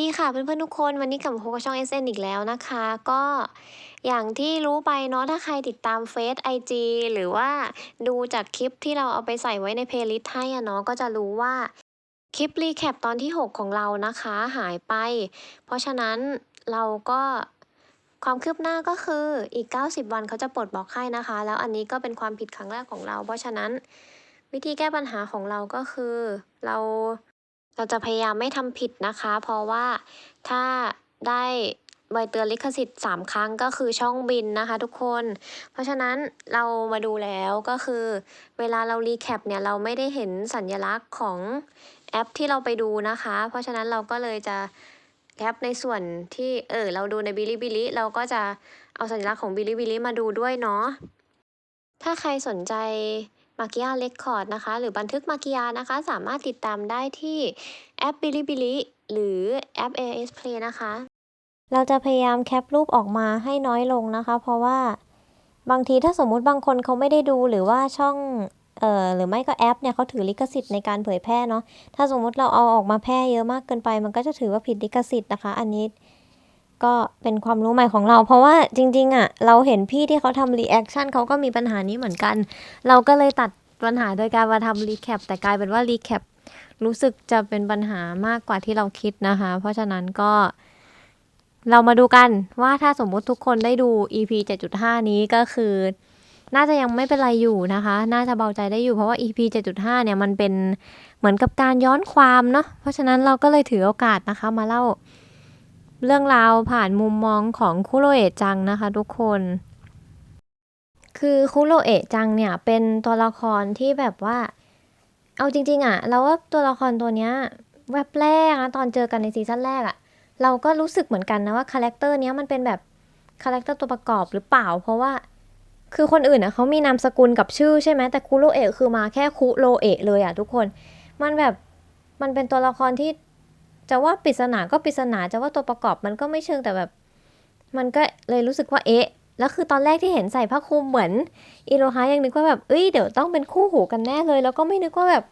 ดีค่ะเพื่อนๆทุกคนวันนี้กลับมาพบกับช่อง SN อีกแล้วนะคะ ก็อย่างที่รู้ไปเนาะถ้าใครติดตามเฟซไอจีหรือว่าดูจากคลิปที่เราเอาไปใส่ไว้ในเพลย์ลิสต์ให้อะเนาะก็จะรู้ว่าคลิปรีแคปตอนที่ 6 ของเรานะคะหายไป เพราะฉะนั้นเราก็ความคืบหน้าก็คืออีก 90 วันเขาจะปลดบล็อกให้นะคะ แล้วอันนี้ก็เป็นความผิดครั้งแรกของเรา เพราะฉะนั้นวิธีแก้ปัญหาของเราก็คือเรา เราจะพยายามไม่ทำผิดนะคะ เพราะว่าถ้าได้ใบเตือนลิขสิทธิ์ 3 ครั้งก็คือช่องบินนะคะทุกคน เพราะฉะนั้นเรามาดูแล้วก็คือ เวลาเรารีแคปเนี่ยเราไม่ได้เห็นสัญลักษณ์ของแอปที่เราไปดูนะคะ เพราะฉะนั้นเราก็เลยจะแคปในส่วนที่เออเราดูในบิลิบิลิเราก็จะเอาสัญลักษณ์ของบิลิบิลิมาดูด้วยเนาะถ้าใครสนใจ มากิยาเรคคอร์ดนะคะ หรือบันทึกมากิยานะคะ สามารถติดตามได้ที่แอป Bilibili หรือแอป AS Play นะคะ เราจะพยายามแคปรูปออกมาให้น้อยลงนะคะ เพราะว่าบางทีถ้าสมมุติบางคนเขาไม่ได้ดูหรือว่าช่องเอ่อหรือไม่ก็แอปเนี่ยเขาถือลิขสิทธิ์ในการเผยแพร่เนาะถ้าสมมุติเราเอาออกมาแพร่เยอะมากเกินไป มันก็จะถือว่าผิดลิขสิทธิ์นะคะ อันนี้ก็เป็นความรู้ใหม่ของเรา เพราะว่าจริง ๆอะ เราเห็นพี่ที่เขาทำรีแอคชั่นเขาก็มีปัญหานี้เหมือนกัน เราก็เลยตัด ปัญหาโดยการมาทำรีแคปแต่กลายเป็นว่ารีแคปรู้สึกจะเป็นปัญหามากกว่าที่เราคิดนะคะ เพราะฉะนั้นก็เรามาดูกันว่าถ้าสมมุติทุกคนได้ดู EP 7.5 นี้ก็คือ น่าจะยังไม่เป็นไรอยู่นะคะ น่าจะเบาใจได้อยู่เพราะว่า EP 7.5 เนี่ยมันเป็นเหมือนกับการย้อนความเนาะเพราะฉะนั้นเราก็เลยถือโอกาสนะคะมาเล่าเรื่องราวผ่านมุมมองของคุโรเอะจังนะคะ ทุกคน คือคุโรเอะจังเนี่ยเป็นตัวละครที่แบบว่า เอาจริง ๆอะเราว่าตัวละครตัวเนี้ยแวบแรกนะตอนเจอกันในซีซั่นแรกอะเราก็รู้สึกเหมือนกันนะว่าคาแรคเตอร์เนี้ยมันเป็นแบบคาแรคเตอร์ตัวประกอบหรือเปล่า เพราะว่าคือคนอื่นอะเขามีนามสกุลกับชื่อใช่ไหมแต่คุโรเอะคือมาแค่คุโรเอะเลยอะทุกคน มันแบบมันเป็นตัวละครที่จะว่าปริศนาก็ปริศนาจะว่าตัวประกอบมันก็ไม่เชิงแต่แบบ มันก็เลยรู้สึกว่าเอ๊ะ แล้วคือตอนแรกที่เห็นใส่ผ้าคลุมเหมือนอิโรฮะยังนึกว่าแบบเอ้ยเดี๋ยวต้องเป็นคู่หูกันแน่เลย แล้วก็ไม่นึกว่าแบบ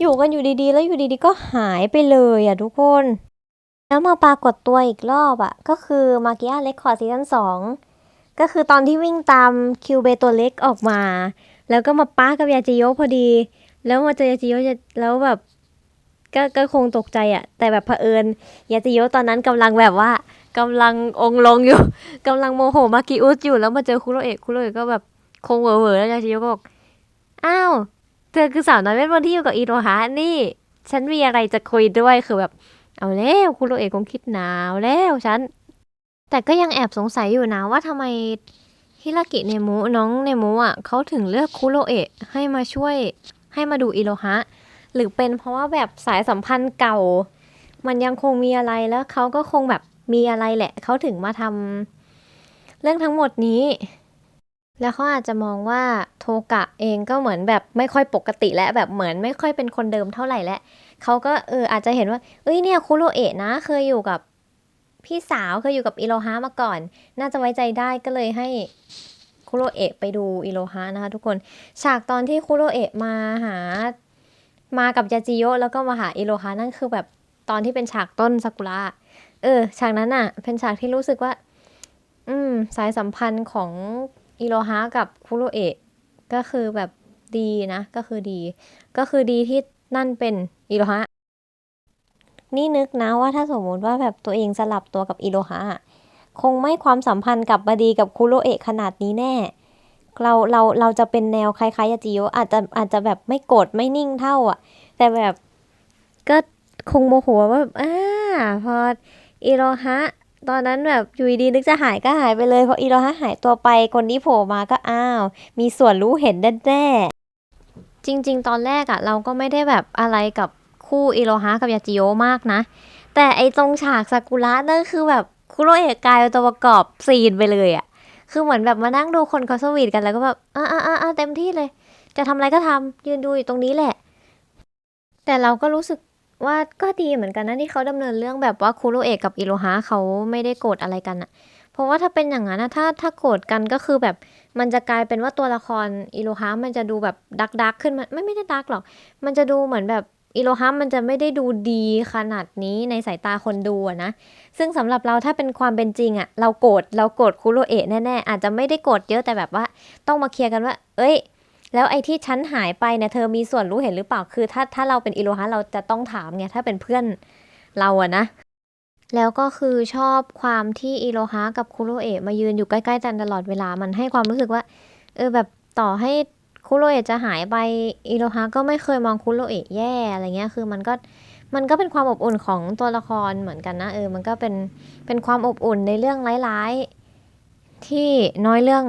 อยู่กันอยู่ดีๆ แล้วอยู่ดีๆ ก็หายไปเลยอะทุกคน แล้วมาปรากฏตัวอีกรอบอะ ก็คือมากิอาเล็กคอร์ซีซั่นสองก็คือตอนที่วิ่งตามคิวเบตัวเล็กออกมา แล้วก็มาป้ากับยาจิโยพอดี แล้วมาเจอยาจิโยจะแล้วแบบก็ก็คงตกใจอะแต่แบบเผอิญยาจิโยตอนนั้นกำลังแบบว่า กำลังองลงอยู่ กำลังโมโหมากิอุสอยู่แล้วมาเจอคุโรเอะคุโรเอะก็แบบคงเหวอๆแล้วยาจิโยก็บอกอ้าวเธอคือสาวน้อยเวทมนต์ที่อยู่กับอิโรฮะนี่ ฉันมีอะไรจะคุยด้วยคือแบบ เอาแล้วคุโรเอะคงคิดหนาวแล้วฉัน แต่ก็ยังแอบสงสัยอยู่นะว่าทำไมฮิรากิเนมุน้องเนมุอะเขาถึงเลือกคุโรเอะให้มาช่วยให้มาดูอิโรฮะหรือเป็นเพราะว่าแบบสายสัมพันธ์เก่า มันยังคงมีอะไรแล้วเขาก็คงแบบ มีอะไรแหละเขาถึงมาทำเรื่องทั้งหมดนี้ แล้วเขาอาจจะมองว่าโทกะเองก็เหมือนแบบไม่ค่อยปกติและแบบเหมือนไม่ค่อยเป็นคนเดิมเท่าไหร่และเขาก็เอออาจจะเห็นว่าเอ้ยเนี่ยคุโรเอะนะเคยอยู่กับพี่สาวเคยอยู่กับอิโรฮะมาก่อน น่าจะไว้ใจได้ก็เลยให้คุโรเอะไปดูอิโรฮะนะคะ ทุกคนฉากตอนที่คุโรเอะมาหามากับยาจิโยะแล้วก็มาหาอิโรฮะนั่นคือแบบตอนที่เป็นฉากต้นซากุระ เออฉากนั้นอะเป็นฉากที่รู้สึกว่า อืม สายสัมพันธ์ของอิโรฮะกับคุโรเอะก็คือแบบดีนะ ก็คือดี ก็คือดีที่นั่นเป็นอิโรฮะนี่นึกนะว่าถ้าสมมติว่าแบบตัวเองสลับตัวกับอิโรฮะคงไม่ความสัมพันธ์กับบดีกับคุโรเอะขนาดนี้แน่ เราเราเราจะเป็นแนวคล้ายๆยาจิโยะอาจจะอาจจะแบบไม่โกรธไม่นิ่งเท่าอะ แต่แบบก็คงโมโหว่าแบบอ่าพอ อิโรฮะตอนนั้นแบบอยู่ดีนึกจะหายก็หายไปเลย เพออิโรฮะหายตัวไปคนที่โผล่มาก็อ้าว มีส่วนรู้เห็นแน่ๆจริง ๆ ตอนแรกอะเราก็ไม่ได้แบบอะไรกับคู่อิโรฮะกับยาจิโยะมากนะ แต่ไอตรงฉากซากุระนั่นคือแบบคุโรเอะกลายเป็นตัวประกอบซีนไปเลยอะคือเหมือนแบบมานั่งดูคนเขาสวีทกันแล้วก็แบบอ่าอ่าอ่าเต็มที่เลย จะทำอะไรก็ทำยืนดูอยู่ตรงนี้แหละ แต่เราก็รู้สึก ว่าก็ดีเหมือนกันนะที่เขาดำเนินเรื่องแบบว่าคุโรเอะกับอิโรฮะเขาไม่ได้โกรธอะไรกันอะเพราะว่าถ้าเป็นอย่างนั้นนะถ้าถ้าโกรธกันก็คือแบบมันจะกลายเป็นว่าตัวละครอิโรฮะมันจะดูแบบดักดักขึ้นมาไม่ไม่ได้ดักหรอก มันจะดูเหมือนแบบอิโรฮะมันจะไม่ได้ดูดีขนาดนี้ในสายตาคนดูนะ ซึ่งสำหรับเราถ้าเป็นความเป็นจริงอะเราโกรธเราโกรธคุโรเอะแน่ๆอาจจะไม่ได้โกรธเยอะแต่แบบว่า ต้องมาเคลียร์กันว่า เอ้ย แล้วไอ้ที่ฉันหายไปเนี่ยเธอมีส่วนรู้เห็นหรือเปล่าคือ ถ้าถ้าเราเป็นอิโรฮะเราจะต้องถามไงถ้าเป็นเพื่อนเราอะนะ แล้วก็คือชอบความที่อิโรฮะกับคุโรเอะมายืนอยู่ใกล้ๆกันตลอดเวลามันให้ความรู้สึกว่า เออแบบต่อให้คุโรเอะจะหายไปอิโรฮะก็ไม่เคยมองคุโรเอะแย่อะไรเงี้ยคือมันก็มันก็เป็นความอบอุ่นของตัวละครเหมือนกันนะเออ มันก็เป็นเป็นความอบอุ่นในเรื่องร้ายๆที่น้อยเรื่อง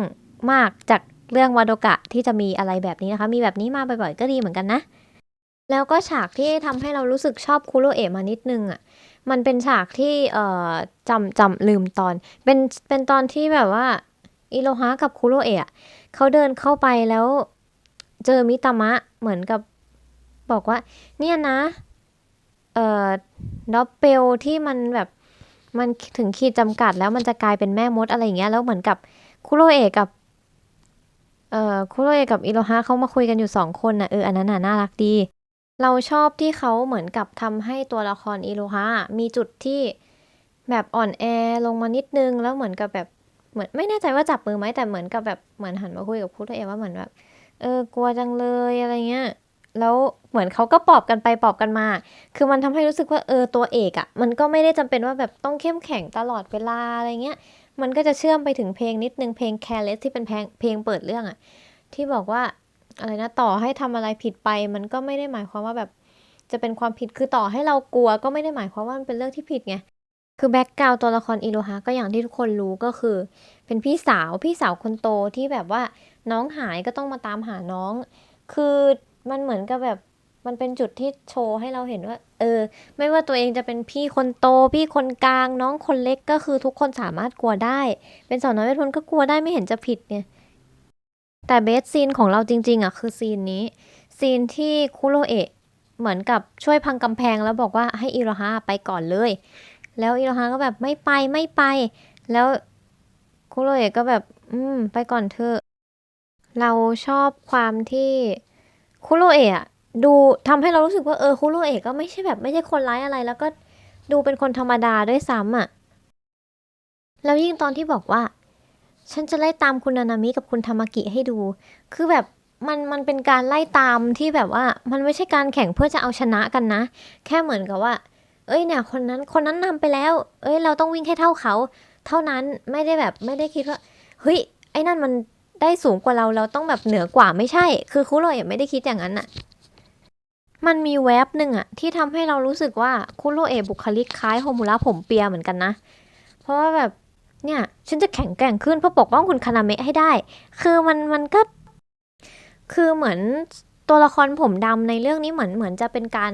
มากจาก เรื่องวาโดกะที่จะมีอะไรแบบนี้นะคะ มีแบบนี้มาบ่อยๆก็ดีเหมือนกันนะ แล้วก็ฉากที่ทำให้เรารู้สึกชอบคุโรเอะมานิดนึงอะมันเป็นฉากที่เอ่อจำจำลืมตอน เป็นเป็นตอนที่แบบว่าอิโรฮะกับคุโรเอะเขาเดินเข้าไปแล้วเจอมิตามะเหมือนกับบอกว่า เนี่ยนะ เอ่อด็อปเปลที่มันแบบมันถึงขีดจำกัดแล้วมันจะกลายเป็นแม่มดอะไรอย่างเงี้ยแล้วเหมือนกับคุโรเอะกับ เอ่อคุโรเอะกับอิโรฮะเขามาคุยกันอยู่สองคนนะเอออันนั้นน่ะน่ารักดี เราชอบที่เขาเหมือนกับทำให้ตัวละครอิโรฮะมีจุดที่แบบอ่อนแอลงมานิดนึงแล้วเหมือนกับแบบเหมือนไม่แน่ใจว่าจับมือไหมแต่เหมือนกับแบบเหมือนหันมาคุยกับคุโรเอะว่าเหมือนแบบ เออกลัวจังเลยอะไรเงี้ยแล้วเหมือนเขาก็ปอบกันไปปอบกันมา คือมันทำให้รู้สึกว่าเออตัวเอกอะ่ะ มันก็ไม่ได้จำเป็นว่าแบบต้องเข้มแข็งตลอดเวลาอะไรเงี้ย มันก็จะเชื่อมไปถึงเพลงนิดนึงเพลง Careless ที่เป็นเพลงเพลงเปิดเรื่องอะที่บอกว่าอะไรนะต่อให้ทำอะไรผิดไป มันก็ไม่ได้หมายความว่าแบบจะเป็นความผิดคือต่อให้เรากลัวก็ไม่ได้หมายความว่ามันเป็นเรื่องที่ผิดไงคือแบ็กกราวตัวละครอิโรฮะก็อย่างที่ทุกคนรู้ก็คือ เป็นพี่สาวพี่สาวคนโตที่แบบว่าน้องหายก็ต้องมาตามหาน้อง คือมันเหมือนกับแบบ มันเป็นจุดที่โชว์ให้เราเห็นว่า เออ ไม่ว่าตัวเองจะเป็นพี่คนโต พี่คนกลาง น้องคนเล็กก็คือทุกคนสามารถกลัวได้ เป็นสาวน้อยเวทมนต์ก็กลัวได้ไม่เห็นจะผิดไงแต่เบสซีนของเราจริง ๆอะคือซีนนี้ ซีนที่คุโรเอะเหมือนกับช่วยพังกำแพงแล้วบอกว่าให้อิโรฮะไปก่อนเลย แล้วอิโรฮะก็แบบไม่ไปไม่ไป แล้วคุโรเอะก็แบบ อืม ไปก่อนเถอะเราชอบความที่คุโรเอะ ดูทำให้เรารู้สึกว่าเออคุโรเอะก็ไม่ใช่แบบไม่ใช่คนร้ายอะไร แล้วก็ดูเป็นคนธรรมดาด้วยซ้ำอะ แล้วยิ่งตอนที่บอกว่า ฉันจะไล่ตามคุณนานามิกับคุณธรรมกิให้ดู คือแบบมันมันเป็นการไล่ตามที่แบบว่า มันไม่ใช่การแข่งเพื่อจะเอาชนะกันนะ แค่เหมือนกับว่า เอ้ยเนี่ย คนนั้นคนนั้นนำไปแล้ว เอ้ย เราต้องวิ่งให้เท่าเขา เท่านั้นไม่ได้แบบไม่ได้คิดว่าเฮ้ยไอ้นั่นมันได้สูงกว่าเราเราต้องแบบเหนือกว่าไม่ใช่ คือคุโรเอะไม่ได้คิดอย่างนั้นอะ มันมีแวบหนึ่งอะที่ทำให้เรารู้สึกว่าคุโรเอะบุคลิกคล้ายโฮมุระผมเปียเหมือนกันนะ เพราะว่าแบบเนี่ย ฉันจะแข็งแกร่งขึ้นเพื่อปกป้องคุณคานาเมะให้ได้ คือมันมันก็ คือเหมือนตัวละครผมดำในเรื่องนี้เหมือนเหมือนจะเป็นการ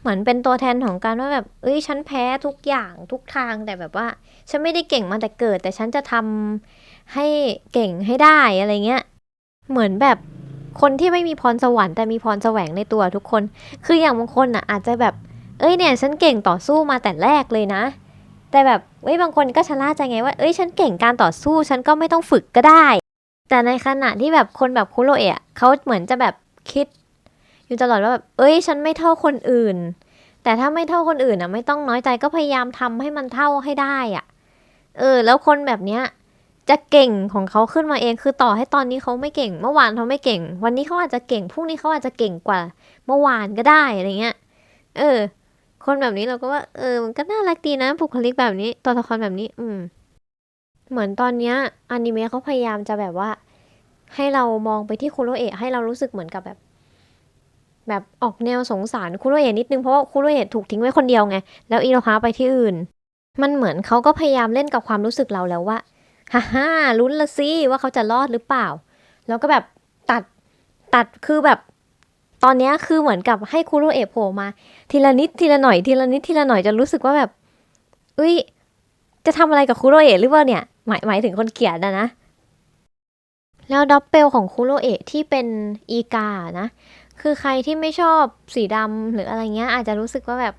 เหมือนเป็นตัวแทนของการว่าแบบ เอ้ยฉันแพ้ทุกอย่างทุกทางแต่แบบว่า ฉันไม่ได้เก่งมาแต่เกิด แต่ฉันจะทำให้เก่งให้ได้อะไรเงี้ย เหมือนแบบ คนที่ไม่มีพรสวรรค์แต่มีพรแสวงในตัวทุกคน คืออย่างบางคนอะอาจจะแบบ เอ้ยเนี่ยฉันเก่งต่อสู้มาแต่แรกเลยนะ แต่แบบเอ้ยบางคนก็ชะล่าใจไงว่าเอ้ยฉันเก่งการต่อสู้ฉันก็ไม่ต้องฝึกก็ได้ แต่ในขณะที่แบบคนแบบคุโรเอะเขาเหมือนจะแบบคิด อยู่ตลอดว่าแบบเอ้ยฉันไม่เท่าคนอื่น แต่ถ้าไม่เท่าคนอื่นอะไม่ต้องน้อยใจก็พยายามทำให้มันเท่าให้ได้อะ เออ แล้วคนแบบเนี้ย จะเก่งของเขาขึ้นมาเองคือต่อให้ตอนนี้เขาไม่เก่ง เมื่อวานเขาไม่เก่ง วันนี้เขาอาจจะเก่งพรุ่งนี้เขาอาจจะเก่งกว่า เมื่อวานก็ได้อะไรเงี้ย เออ คนแบบนี้เราก็ว่าเออมันก็น่ารักดีนะบุคลิกแบบนี้ตัวละครแบบนี้ อืม เหมือนตอนเนี้ยอนิเมะเขาพยายามจะแบบว่า ให้เรามองไปที่คุโรเอะให้เรารู้สึกเหมือนกับแบบ แบบออกแนวสงสารคุโรเอะนิดนึงเพราะว่าคุโรเอะถูกทิ้งไว้คนเดียวไงแล้วอิโรฮะไปที่อื่น มันเหมือนเขาก็พยายามเล่นกับความรู้สึกเราแล้วว่า ฮ่าฮ่าลุ้นละสิว่าเขาจะรอดหรือเปล่า แล้วก็แบบตัดตัดคือแบบ ตอนนี้คือเหมือนกับให้คุโรเอะโผล่มา ทีละนิดทีละหน่อยทีละนิดทีละหน่อยจนรู้สึกว่าแบบเอ้ยจะทำอะไรกับคุโรเอะหรือเปล่าเนี่ย หมายหมายถึงคนเกลียดนะนะ แล้วด็อปเปลของคุโรเอะที่เป็นอีกานะ คือใครที่ไม่ชอบสีดำหรืออะไรเงี้ยอาจจะรู้สึกว่าแบบ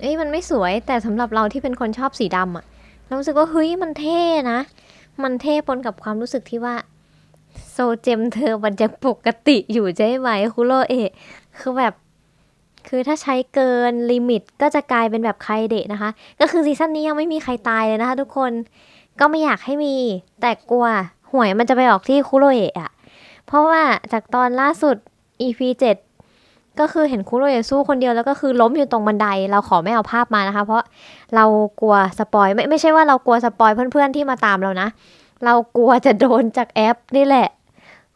เอ้ยมันไม่สวยแต่สำหรับเราที่เป็นคนชอบสีดำอะเรารู้สึกว่าเฮ้ยมันเท่นะ มันเท่ปนกับความรู้สึกที่ว่า โซเจมเธอมันยังปกติอยู่ใช่ไหมคุโรเอะคือแบบ คือถ้าใช้เกินลิมิตก็จะกลายเป็นแบบไครเดะนะคะ ก็คือซีซั่นนี้ยังไม่มีใครตายเลยนะคะทุกคนก็ไม่อยากให้มี แต่กลัวหวยมันจะไปออกที่คุโรเอะอะเพราะว่าจากตอนล่าสุด EP 7 ก็คือเห็นคุโรเอะสู้คนเดียวแล้วก็คือล้มอยู่ตรงบันได เราขอไม่เอาภาพมานะคะ เพราะเรากลัวสปอยไม่ไม่ใช่ว่าเรากลัวสปอยเพื่อนๆที่มาตามเรานะ เรากลัวจะโดนจากแอปนี่แหละ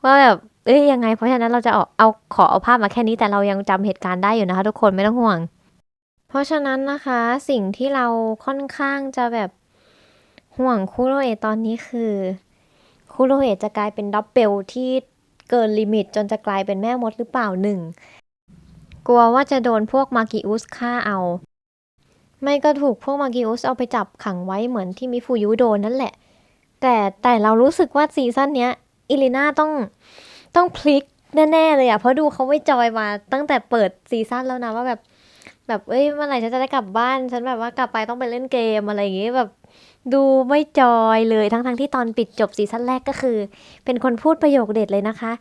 ว่าแบบเอ้ยยังไง เพราะฉะนั้นเราจะเอาเอาขอเอาภาพมาแค่นี้แต่เรายังจำเหตุการณ์ได้อยู่นะคะ ทุกคนไม่ต้องห่วง เพราะฉะนั้นนะคะสิ่งที่เราค่อนข้างจะแบบห่วงคุโรเอะตอนนี้คือคุโรเอะจะกลายเป็นดับเบิลที่เกินลิมิตจนจะกลายเป็นแม่มดหรือเปล่าหนึ่ง กลัวว่าจะโดนพวกมากิอุสฆ่าเอา ไม่ก็ถูกพวกมากิอุสเอาไปจับขังไว้เหมือนที่มิฟูยุโดนนั่นแหละ แต่แต่เรารู้สึกว่าซีซั่นเนี้ยอิลิน่าต้องต้องพลิกแน่ๆเลยอะเพราะดูเขาไม่จอยมาตั้งแต่เปิดซีซั่นแล้วนะว่าแบบ แบบเอ้ยเมื่อไหร่ฉันจะได้กลับบ้าน ฉันแบบว่ากลับไปต้องไปเล่นเกมอะไรอย่างงี้แบบดูไม่จอยเลยทั้งๆทที่ตอนปิดจบซีซั่นแรกก็คือ เป็นคนพูดประโยคเด็ดเลยนะคะ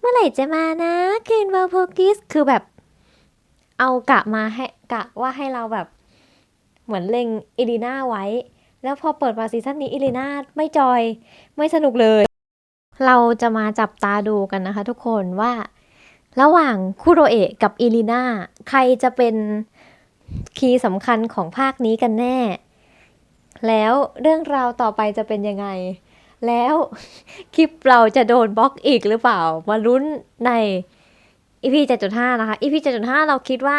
เมื่อไหร่จะมานะเคนวาโพกิสคือแบบ เอากะมาให้กะว่าให้เราแบบเหมือนเล็งอิลีน่าไว้ แล้วพอเปิดมาซีซั่นนี้อิลีน่าไม่จอยไม่สนุกเลย เราจะมาจับตาดูกันนะคะทุกคนว่า ระหว่างคุโรเอะกับอิลีน่าใครจะเป็นคีย์สำคัญของภาคนี้กันแน่ แล้วเรื่องราวต่อไปจะเป็นยังไง แล้วคลิปเราจะโดนบล็อกอีกหรือเปล่า มาลุ้นใน EP 7.5 นะคะ EP 7.5 เราคิดว่า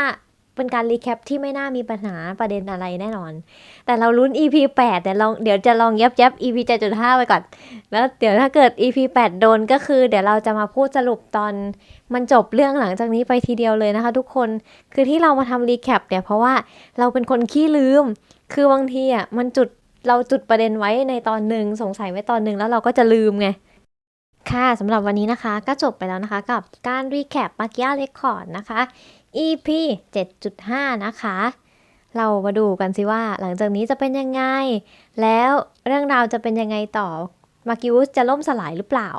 เป็นการรีแคปที่ไม่น่ามีปัญหาประเด็นอะไรแน่นอน แต่เราลุ้น EP 8แต่ลองเดี๋ยวจะลองยับยับ EP 7.5 ไปก่อน แล้วเดี๋ยวถ้าเกิด EP 8 โดนก็คือ เดี๋ยวเราจะมาพูดสรุปตอนมันจบเรื่องหลังจากนี้ไปทีเดียวเลยนะคะ ทุกคน คือที่เรามาทำรีแคปเนี่ยเพราะว่าเราเป็นคนขี้ลืม คือบางทีอะมันจุดเราจุดประเด็นไว้ในตอนหนึ่งสงสัยไว้ตอนหนึ่งแล้วเราก็จะลืมไง ค่ะสำหรับวันนี้นะคะก็จบไปแล้วนะคะกับการรีแคปมาเกียเรคคอร์ดนะคะ EP 7.5 นะคะ เรามาดูกันสิว่าหลังจากนี้จะเป็นยังไง แล้วเรื่องราวจะเป็นยังไงต่อมากิวสจะล่มสลายหรือเปล่า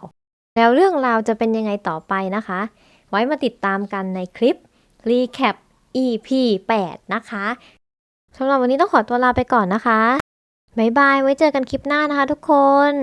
แล้วเรื่องราวจะเป็นยังไงต่อไปนะคะ ไว้มาติดตามกันในคลิป Recap EP 8 นะคะสำหรับวันนี้ต้องขอตัวลาไปก่อนนะคะ บ๊ายบาย ไว้เจอกันคลิปหน้านะคะทุกคน